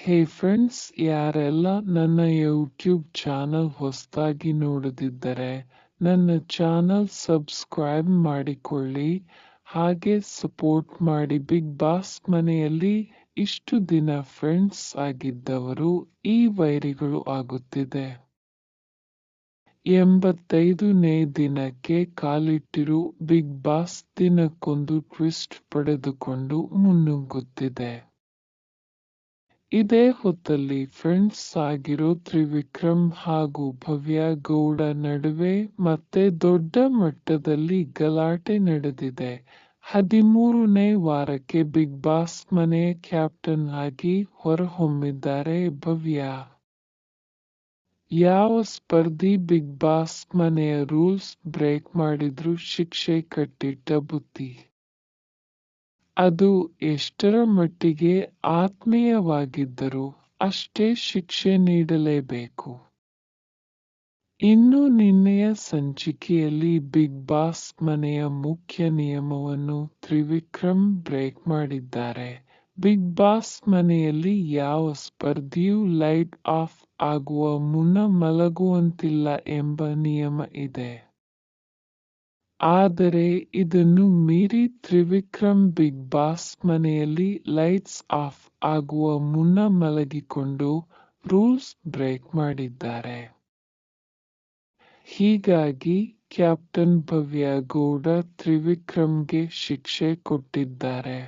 ಹೇ friends ಯಾರೆಲ್ಲ ನನ್ನ YouTube channel ಹೊಸದಾಗಿ ನೋಡದಿದ್ದರೆ ನನ್ನ ಚಾನಲ್ ಸಬ್ಸ್ಕ್ರೈಬ್ ಮಾಡಿಕೊಳ್ಳಿ. ಹಾಗೆ ಸಪೋರ್ಟ್ ಮಾಡಿ ಬಿಗ್ ಬಾಸ್ ಮನೆಯಲ್ಲಿ ಇಷ್ಟು ದಿನ ಫ್ರೆಂಡ್ಸ್ ಆಗಿದ್ದವರು ಈ ವೈರಿಗಳು ಆಗುತ್ತಿದೆ. ಎಂಬತ್ತೈದನೇ ದಿನಕ್ಕೆ ಕಾಲಿಟ್ಟಿರು ಬಿಗ್ ಬಾಸ್ ದಿನಕ್ಕೊಂದು ಟ್ವಿಸ್ಟ್ ಪಡೆದುಕೊಂಡು ಮುನ್ನುಗ್ಗುತ್ತಿದೆ. ಇದೇ ಹೊತ್ತಲ್ಲಿ ಫ್ರೆಂಡ್ಸ್ ಆಗಿರೋ ತ್ರಿವಿಕ್ರಮ್ ಹಾಗೂ ಭವ್ಯ ಗೌಡ ನಡುವೆ ಮತ್ತೆ ದೊಡ್ಡ ಮಟ್ಟದಲ್ಲಿ ಗಲಾಟೆ ನಡೆದಿದೆ. ಹದಿಮೂರನೇ ವಾರಕ್ಕೆ ಬಿಗ್ ಬಾಸ್ ಮನೆಯ ಕ್ಯಾಪ್ಟನ್ ಆಗಿ ಹೊರಹೊಮ್ಮಿದ್ದಾರೆ ಭವ್ಯ. ಯಾವ ಸ್ಪರ್ಧಿ ಬಿಗ್ ಬಾಸ್ ಮನೆಯ ರೂಲ್ಸ್ ಬ್ರೇಕ್ ಮಾಡಿದ್ರು ಶಿಕ್ಷೆ ಕಟ್ಟಿಟ್ಟ ಬುತ್ತಿ. ಅದು ಎಷ್ಟರ ಮಟ್ಟಿಗೆ ಆತ್ಮೀಯವಾಗಿದ್ದರೂ ಅಷ್ಟೇ ಶಿಕ್ಷೆ ನೀಡಲೇಬೇಕು. ಇನ್ನು ನಿನ್ನೆಯ ಸಂಚಿಕೆಯಲ್ಲಿ ಬಿಗ್ ಬಾಸ್ ಮನೆಯ ಮುಖ್ಯ ನಿಯಮವನ್ನು ತ್ರಿವಿಕ್ರಮ್ ಬ್ರೇಕ್ ಮಾಡಿದ್ದಾರೆ. ಬಿಗ್ ಬಾಸ್ ಮನೆಯಲ್ಲಿ ಯಾವ ಸ್ಪರ್ಧಿಯೂ ಲೈಟ್ ಆಫ್ ಆಗುವ ಮುನ್ನ ಮಲಗುವಂತಿಲ್ಲ ಎಂಬ ನಿಯಮ ಇದೆ. ಆದರೆ ಇದನ್ನು ಮೀರಿ ತ್ರಿವಿಕ್ರಮ್ ಬಿಗ್ ಬಾಸ್ ಮನೆಯಲ್ಲಿ ಲೈಟ್ಸ್ ಆಫ್ ಆಗುವ ಮುನ್ನ ಮಲಗಿಕೊಂಡು ರೂಲ್ಸ್ ಬ್ರೇಕ್ ಮಾಡಿದ್ದಾರೆ. ಹೀಗಾಗಿ ಕ್ಯಾಪ್ಟನ್ ಭವ್ಯ ಗೌಡ ತ್ರಿವಿಕ್ರಮ್ಗೆ ಶಿಕ್ಷೆ ಕೊಟ್ಟಿದ್ದಾರೆ.